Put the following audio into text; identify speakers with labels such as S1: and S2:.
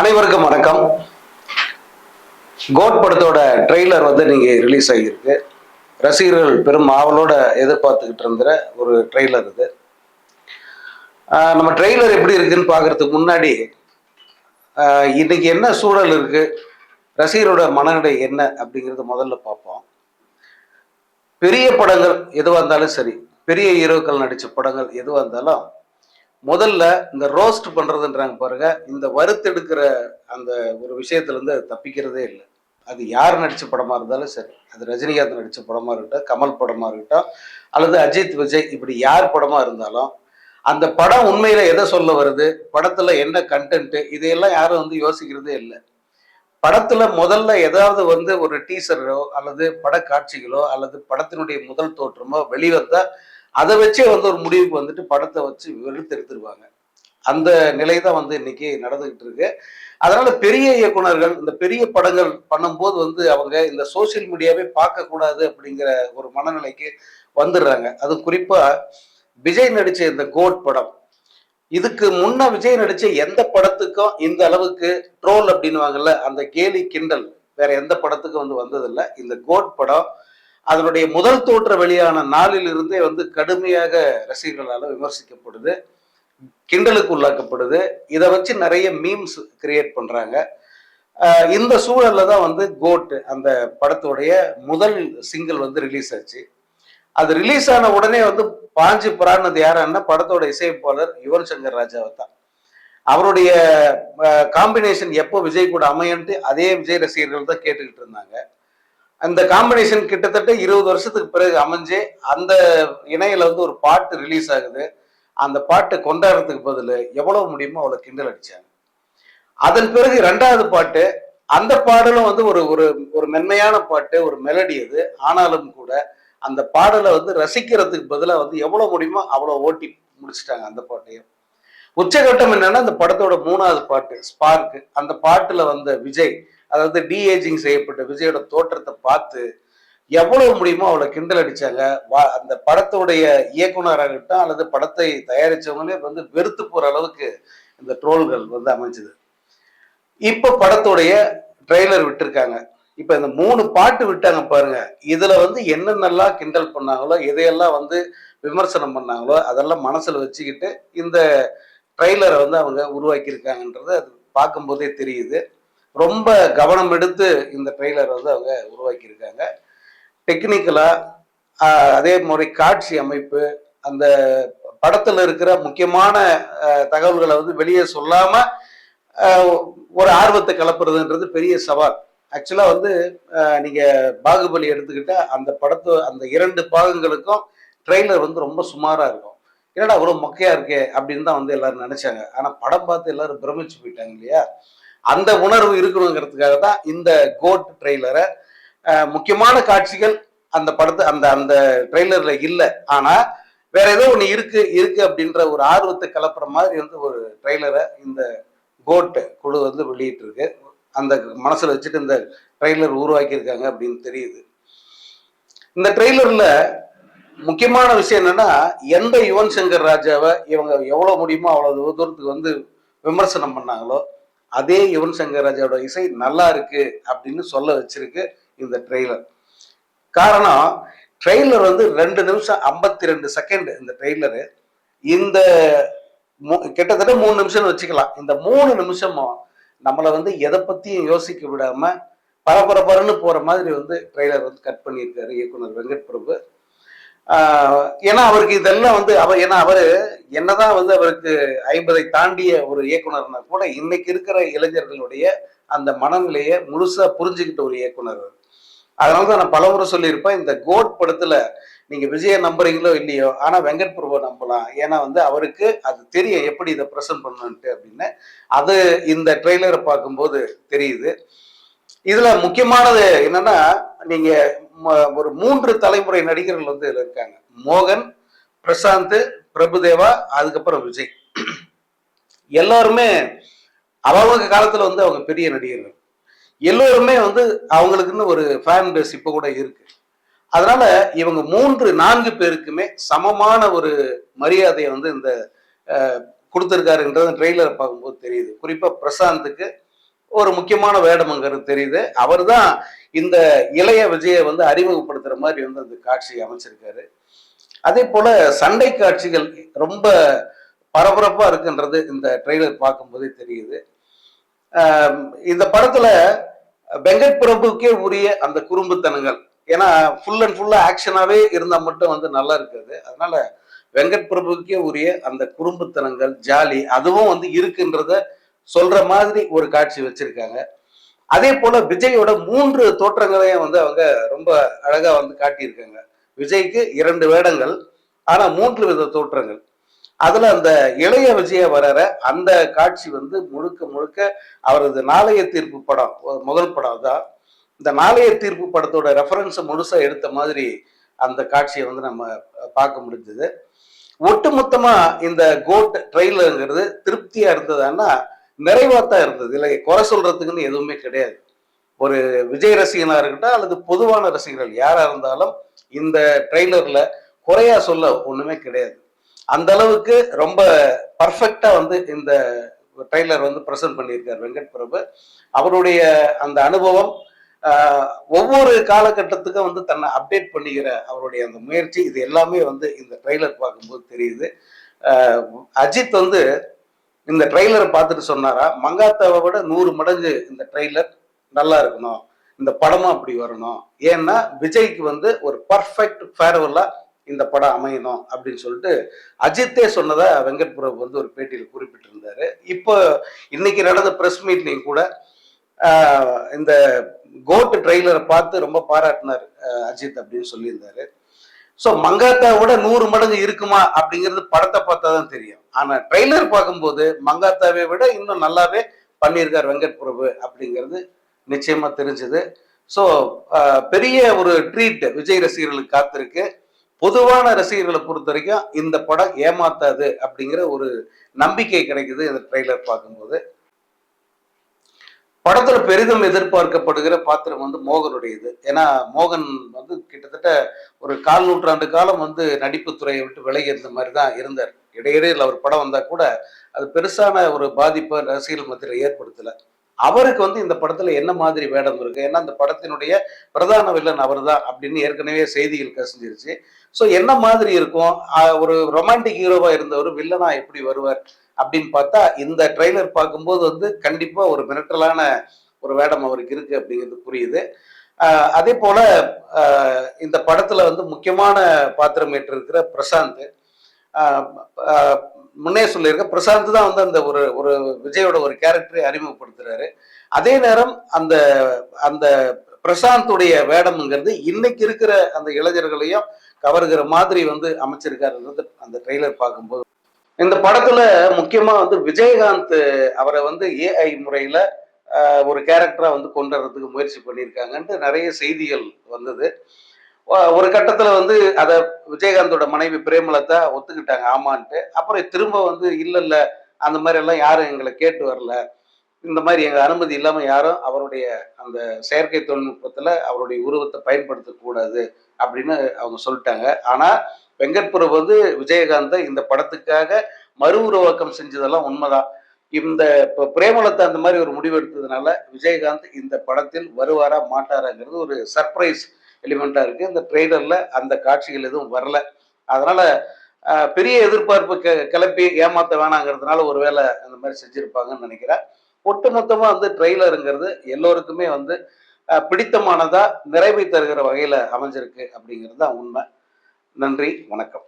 S1: அனைவருக்கும் வணக்கம். கோட் படத்தோட ட்ரெய்லர் வந்து நீங்க ரிலீஸ் ஆகியிருக்கு. ரசிகர்கள் பெரும் ஆவலோட எதிர்பார்த்துக்கிட்டு இருந்த ஒரு ட்ரெய்லர் இது. நம்ம ட்ரெய்லர் எப்படி இருக்குன்னு பார்க்கறதுக்கு முன்னாடி இன்னைக்கு என்ன சூழல் இருக்கு? ரசிகரோட மனநிலை என்ன அப்படிங்கிறத முதல்ல பார்ப்போம். பெரிய படங்கள் எதுவாக இருந்தாலும் சரி பெரிய ஹீரோக்கள் நடித்த படங்கள் எதுவாக இருந்தாலும் முதல்ல இந்த ரோஸ்ட் பண்றதுன்றாங்க பாருங்க. இந்த வறுத்தெடுக்கிற அந்த ஒரு விஷயத்துல இருந்து அது தப்பிக்கிறதே இல்லை. அது யார் நடிச்ச படமா இருந்தாலும் சரி. அது ரஜினிகாந்த் நடிச்ச படமா இருக்கட்டும் கமல் படமா இருக்கட்டும் அல்லது அஜித் விஜய் இப்படி யார் படமா இருந்தாலும் அந்த படம் உண்மையில எதை சொல்ல வருது படத்துல என்ன கண்டென்ட் இதையெல்லாம் யாரும் வந்து யோசிக்கிறதே இல்லை. படத்துல முதல்ல ஏதாவது வந்து ஒரு டீசரோ அல்லது படக்காட்சிகளோ அல்லது படத்தினுடைய முதல் தோற்றமோ வெளிவந்தா அதை வச்சே வந்து ஒரு முடிவுக்கு வந்துட்டு படத்தை வச்சு வெறுத்து எடுத்துருவாங்க அந்த நிலை தான் வந்து இன்னைக்கு நடந்துகிட்டு இருக்கு. அதனால பெரிய இயக்குனர்கள் இந்த பெரிய படங்கள் பண்ணும்போது வந்து அவங்க இந்த சோசியல் மீடியாவே பார்க்க கூடாது அப்படிங்கிற ஒரு மனநிலைக்கு வந்துடுறாங்க. அது குறிப்பா விஜய் நடிச்ச இந்த கோட் படம். இதுக்கு முன்ன விஜய் நடிச்ச எந்த படத்துக்கும் இந்த அளவுக்கு ட்ரோல் அப்படின்னுவாங்கல்ல அந்த கேலி கிண்டல் வேற எந்த படத்துக்கும் வந்து வந்ததில்லை. இந்த கோட் படம் அதனுடைய முதல் தோற்ற வெளியான நாளில் இருந்தே வந்து கடுமையாக ரசிகர்களால் விமர்சிக்கப்படுது கிண்டலுக்கு உள்ளாக்கப்படுது. இதை வச்சு நிறைய மீம்ஸ் கிரியேட் பண்றாங்க. இந்த சூழல்ல தான் வந்து கோட் அந்த படத்துடைய முதல் சிங்கிள் வந்து ரிலீஸ் ஆச்சு. அது ரிலீஸ் ஆன உடனே வந்து பாஞ்சு புறானது யாருன்னா படத்தோட இசையமைப்பாளர் யுவன் சங்கர் ராஜாவை தான். அவருடைய காம்பினேஷன் எப்போ விஜய் கூட அமையன்ட்டு அதே விஜய் ரசிகர்கள் தான் கேட்டுக்கிட்டு இருந்தாங்க. அந்த காம்பினேஷன் கிட்டத்தட்ட இருபது வருஷத்துக்கு பிறகு அமைஞ்சு அந்த இணையில வந்து ஒரு பாட்டு ரிலீஸ் ஆகுது. அந்த பாட்டு கொண்டாடுறதுக்கு பதில் எவ்வளவு முடியுமோ அவ்வளோ கிண்டல் அடிச்சாங்க. அதன் பிறகு ரெண்டாவது பாட்டு அந்த பாடலும் வந்து ஒரு ஒரு ஒரு மென்மையான பாட்டு ஒரு மெலடி அது. ஆனாலும் கூட அந்த பாடலை வந்து ரசிக்கிறதுக்கு பதிலாக வந்து எவ்வளோ முடியுமோ அவ்வளோ ஓட்டி முடிச்சிட்டாங்க அந்த பாட்டையும். உச்சகட்டம் என்னன்னா அந்த படத்தோட மூணாவது பாட்டு ஸ்பார்க் அந்த பாட்டுல வந்த விஜய் அதாவது டிஏஜிங் செய்யப்பட்ட விஜயோட தோற்றத்தை பார்த்து எவ்வளவு முடியுமோ அவ்வளோ கிண்டல் அடிச்சாங்க. வா அந்த படத்துடைய இயக்குனராகட்டும் அல்லது படத்தை தயாரிச்சவங்களே வந்து வெறுத்து போற அளவுக்கு இந்த ட்ரோல்கள் வந்து அமைஞ்சது. இப்போ படத்துடைய ட்ரெய்லர் விட்டுருக்காங்க. இப்போ இந்த மூணு பாட்டு விட்டாங்க பாருங்க. இதுல வந்து என்னென்னலாம் கிண்டல் பண்ணாங்களோ எதையெல்லாம் வந்து விமர்சனம் பண்ணாங்களோ அதெல்லாம் மனசுல வச்சுக்கிட்டு இந்த ட்ரெய்லரை வந்து அவங்க உருவாக்கியிருக்காங்கன்றது அது பார்க்கும்போதே தெரியுது. ரொம்ப கவனம் எடுத்து இந்த ட்ரெய்லர் வந்து அவங்க உருவாக்கியிருக்காங்க. டெக்னிக்கலாக அதே மாதிரி காட்சி அமைப்பு அந்த படத்தில் இருக்கிற முக்கியமான தகவல்களை வந்து வெளியே சொல்லாம ஒரு ஆர்வத்தை கலப்புறதுன்றது பெரிய சவால். ஆக்சுவலாக வந்து நீங்கள் பாகுபலி எடுத்துக்கிட்டால் அந்த படத்து அந்த இரண்டு பாகங்களுக்கும் ட்ரெய்லர் வந்து ரொம்ப சுமாராக இருக்கும். என்னடா அவ்வளோ மொக்கையாக இருக்கே அப்படின்னு தான் வந்து எல்லாரும் நினச்சாங்க. ஆனால் படம் பார்த்து எல்லாரும் பிரமிச்சு போயிட்டாங்க இல்லையா? அந்த உணர்வு இருக்கணுங்கிறதுக்காக தான் இந்த கோட் ட்ரெய்லரை முக்கியமான காட்சிகள் அந்த படத்து அந்த அந்த ட்ரெய்லர்ல இல்லை. ஆனா வேற ஏதோ ஒன்று இருக்கு இருக்கு அப்படின்ற ஒரு ஆர்வத்தை கலப்புற மாதிரி வந்து ஒரு ட்ரெய்லரை இந்த கோட் குழு வந்து வெளியிட்டு இருக்கு அந்த மனசுல வச்சுட்டு இந்த ட்ரெய்லர் உருவாக்கியிருக்காங்க அப்படின்னு தெரியுது. இந்த ட்ரெய்லர்ல முக்கியமான விஷயம் என்னன்னா எந்த யுவன் சங்கர் ராஜாவை இவங்க எவ்வளவு முடியுமோ அவ்வளவு தூரத்துக்கு வந்து விமர்சனம் பண்ணாங்களோ அதே யுவன் சங்கர் ராஜாவோட இசை நல்லா இருக்கு அப்படின்னு சொல்ல வச்சிருக்கு இந்த ட்ரெய்லர். காரணம் ட்ரெய்லர் வந்து ரெண்டு நிமிஷம் ஐம்பத்தி ரெண்டு செகண்ட் இந்த ட்ரெய்லரு. இந்த கிட்டத்தட்ட மூணு நிமிஷம் வச்சுக்கலாம். இந்த மூணு நிமிஷமும் நம்மளை வந்து எதை பத்தியும் யோசிக்க விடாம பரபரபரன்னு போற மாதிரி வந்து ட்ரெய்லர் வந்து கட் பண்ணியிருக்காரு இயக்குனர் வெங்கட் பிரபு ஏன்னா அவருக்கு இதெல்லாம் வந்து அவர் ஏன்னா அவரு என்னதான் வந்து அவருக்கு ஐம்பதை தாண்டிய ஒரு இயக்குனர்னா கூட இன்னைக்கு இருக்கிற இளைஞர்களுடைய அந்த மனநிலையை முழுசா புரிஞ்சுக்கிட்ட ஒரு இயக்குனர் அதனால தான் நான் பலமுறை சொல்லியிருப்பேன் இந்த கோட் படத்துல நீங்க விஜய நம்புறீங்களோ இல்லையோ ஆனா வெங்கட் பிரபு நம்பலாம். ஏன்னா வந்து அவருக்கு அது தெரியும் எப்படி இதை ப்ரெசென்ட் பண்ணணுன்ட்டு அப்படின்னு. அது இந்த ட்ரெய்லரை பார்க்கும்போது தெரியுது. இதுல முக்கியமானது என்னன்னா நீங்க ம- ஒரு மூன்று தலைமுறை நடிகர்கள் வந்து இதுல இருக்காங்க. மோகன் பிரசாந்த் பிரபுதேவா அதுக்கப்புறம் விஜய். எல்லாருமே அவங்க காலத்துல வந்து அவங்க பெரிய நடிகர்கள். எல்லோருமே வந்து அவங்களுக்குன்னு ஒரு ஃபேன் பேஸ் இப்போ கூட இருக்கு. அதனால இவங்க மூன்று நான்கு பேருக்குமே சமமான ஒரு மரியாதையை வந்து இந்த கொடுத்துருக்காருன்றது ட்ரெய்லரை பார்க்கும்போது தெரியுது. குறிப்பாக பிரசாந்துக்கு ஒரு முக்கியமான வேடமங்கிறது தெரியுது. அவர் தான் இந்த இளைய விஜயை வந்து அறிமுகப்படுத்துகிற மாதிரி வந்து அந்த காட்சி அமைச்சிருக்காரு. அதே போல சண்டை காட்சிகள் ரொம்ப பரபரப்பா இருக்குன்றது இந்த ட்ரெய்லர் பார்க்கும்போதே தெரியுது. இந்த படத்துல வெங்கட் பிரபுக்கே உரிய அந்த குறும்புத்தனங்கள். ஏன்னா ஃபுல் அண்ட் ஃபுல்லா ஆக்ஷனாவே இருந்தா மட்டும் வந்து நல்லா இருக்காது. அதனால வெங்கட் பிரபுக்கே உரிய அந்த குறும்புத்தனங்கள் ஜாலி அதுவும் வந்து இருக்குன்றத சொல்ற மாதிரி ஒரு காட்சி வச்சிருக்காங்க. அதே போல விஜயோட மூன்று தோற்றங்களையும் வந்து அவங்க ரொம்ப அழகா வந்து காட்டியிருக்காங்க. விஜய்க்கு இரண்டு வேடங்கள் ஆனால் மூன்று வித தோற்றங்கள். அதில் அந்த இளைய விஜய வர்ற அந்த காட்சி வந்து முழுக்க முழுக்க அவரது நாளைய தீர்ப்பு படம் முதல் படம் தான் இந்த நாளைய தீர்ப்பு படத்தோட ரெஃபரன்ஸை முழுசாக எடுத்த மாதிரி அந்த காட்சியை வந்து நம்ம பார்க்க முடிஞ்சது. ஒட்டுமொத்தமாக இந்த கோட் ட்ரெயிலருங்கிறது திருப்தியாக இருந்ததுன்னா நிறைவாக தான் இருந்தது. இல்லை குறை சொல்றதுக்குன்னு எதுவுமே கிடையாது. ஒரு விஜய் ரசிகனாக இருக்கட்டும் அல்லது பொதுவான ரசிகர்கள் யாராக இருந்தாலும் இந்த ட்ரெய்லர்ல குறையா சொல்ல ஒண்ணுமே கிடையாது. அந்த அளவுக்கு ரொம்ப பர்ஃபெக்டா வந்து இந்த ட்ரெய்லர் வந்து ப்ரெசென்ட் பண்ணியிருக்கார் வெங்கட் பிரபு. அவருடைய அந்த அனுபவம் ஒவ்வொரு காலகட்டத்துக்கும் வந்து தன்னை அப்டேட் பண்ணிக்கிற அவருடைய அந்த முயற்சி இது எல்லாமே வந்து இந்த ட்ரெய்லர் பார்க்கும்போது தெரியுது. அஜித் வந்து இந்த ட்ரெய்லரை பார்த்துட்டு சொன்னாரா மங்காத்தாவை விட நூறு மடங்கு இந்த ட்ரெய்லர் நல்லா இருக்கணும். இந்த படமும் அப்படி வரணும். ஏன்னா விஜய்க்கு வந்து ஒரு பர்ஃபெக்ட் ஃபேர்வெல்லா இந்த படம் அமையணும் அப்படின்னு சொல்லிட்டு அஜித்தே சொன்னதை வெங்கட் பிரபு வந்து ஒரு பேட்டியில் குறிப்பிட்டிருந்தாரு. இப்போ இன்னைக்கு நடந்த ப்ரெஸ் மீட்லையும் கூட இந்த கோட் ட்ரெய்லரை பார்த்து ரொம்ப பாராட்டினார் அஜித் அப்படின்னு சொல்லியிருந்தாரு. ஸோ மங்காத்தாவோட நூறு மடங்கு இருக்குமா அப்படிங்கிறது படத்தை பார்த்தா தான் தெரியும். ஆனால் ட்ரெய்லர் பார்க்கும்போது மங்காத்தாவை விட இன்னும் நல்லாவே பண்ணியிருக்கார் வெங்கட் பிரபு அப்படிங்கிறது நிச்சயமா தெரிஞ்சது. ஸோ பெரிய ஒரு ட்ரீட் விஜய் ரசிகர்களுக்கு காத்திருக்கு. பொதுவான ரசிகர்களை பொறுத்த வரைக்கும் இந்த படம் ஏமாத்தாது அப்படிங்கிற ஒரு நம்பிக்கை கிடைக்குது இந்த ட்ரெய்லர் பார்க்கும்போது. படத்துல பெரிதும் எதிர்பார்க்கப்படுகிற பாத்திரம் வந்து மோகனுடையது. ஏன்னா மோகன் வந்து கிட்டத்தட்ட ஒரு கால் நூற்றாண்டு காலம் வந்து நடிப்பு துறையை விட்டு விலகி இருந்த மாதிரி தான் இருந்தார். இடையிடையில் அவர் படம் வந்தா கூட அது பெருசான ஒரு பாதிப்பை ரசிகர்கள் மத்தியில் ஏற்படுத்தலை. அவருக்கு வந்து இந்த படத்துல என்ன மாதிரி வேடம் இருக்கு? ஏன்னா அந்த படத்தினுடைய பிரதான வில்லன் அவர் தான் அப்படின்னு ஏற்கனவே செய்திகள் கசிஞ்சிருச்சு. ஸோ என்ன மாதிரி இருக்கும்? ஒரு ரொமான்டிக் ஹீரோவா இருந்தவர் வில்லனா எப்படி வருவார் அப்படின்னு பார்த்தா இந்த ட்ரெய்லர் பார்க்கும்போது வந்து கண்டிப்பா ஒரு மிரட்டலான ஒரு வேடம் அவருக்கு இருக்கு அப்படிங்கிறது புரியுது. அதே போல இந்த படத்துல வந்து முக்கியமான பாத்திரம் ஏற்றிருக்கிற பிரசாந்த் முன்னே சொல்லியிருக்கேன். பிரசாந்த் தான் வந்து அந்த ஒரு ஒரு விஜயோட ஒரு கேரக்டரை அறிமுகப்படுத்துறாரு. அதே நேரம் அந்த அந்த பிரசாந்துடைய வேடம்ங்கிறது இன்னைக்கு இருக்கிற அந்த இளைஞர்களையும் கவருகிற மாதிரி வந்து அமைச்சிருக்காருன்றது அந்த ட்ரெய்லர் பார்க்கும்போது. இந்த படத்துல முக்கியமா வந்து விஜயகாந்த் அவரை வந்து ஏஐ முறையில ஒரு கேரக்டரா வந்து கொண்டு வர்றதுக்கு முயற்சி பண்ணியிருக்காங்கன்ட்டு நிறைய செய்திகள் வந்தது. ஒரு கட்டத்துல வந்து அதை விஜயகாந்தோட மனைவி பிரேமலதா ஒத்துக்கிட்டாங்க ஆமான்ட்டு. அப்புறம் திரும்ப வந்து இல்ல இல்ல அந்த மாதிரி எல்லாம் யாரும் எங்களை கேட்டு வரல. இந்த மாதிரி எங்க அனுமதி இல்லாம யாரும் அவருடைய அந்த செயற்கை தொழில்நுட்பத்துல அவருடைய உருவத்தை பயன்படுத்தக்கூடாது அப்படின்னு அவங்க சொல்லிட்டாங்க. ஆனா வெங்கட்புரம் வந்து விஜயகாந்தை இந்த படத்துக்காக மறு உருவாக்கம் செஞ்சதெல்லாம் உண்மைதான். இந்த இப்போ பிரேமலதா அந்த மாதிரி ஒரு முடிவு எடுத்ததுனால விஜயகாந்த் இந்த படத்தில் வருவாரா மாட்டாராங்கிறது ஒரு சர்ப்ரைஸ் எலிமெண்ட்டாக இருக்குது இந்த ட்ரெய்லரில் அந்த காட்சிகள் எதுவும் வரல. அதனால் பெரிய எதிர்பார்ப்பு கெ- கிளப்பி ஏமாற்ற வேணாங்கிறதுனால ஒருவேளை அந்த மாதிரி செஞ்சுருப்பாங்கன்னு நினைக்கிறேன். ஒட்டுமொத்தமாக வந்து ட்ரெய்லருங்கிறது எல்லோருக்குமே வந்து பிடித்தமானதாக நிறைவை தருகிற வகையில் அமைஞ்சிருக்கு அப்படிங்கிறது தான் உண்மை. நன்றி வணக்கம்.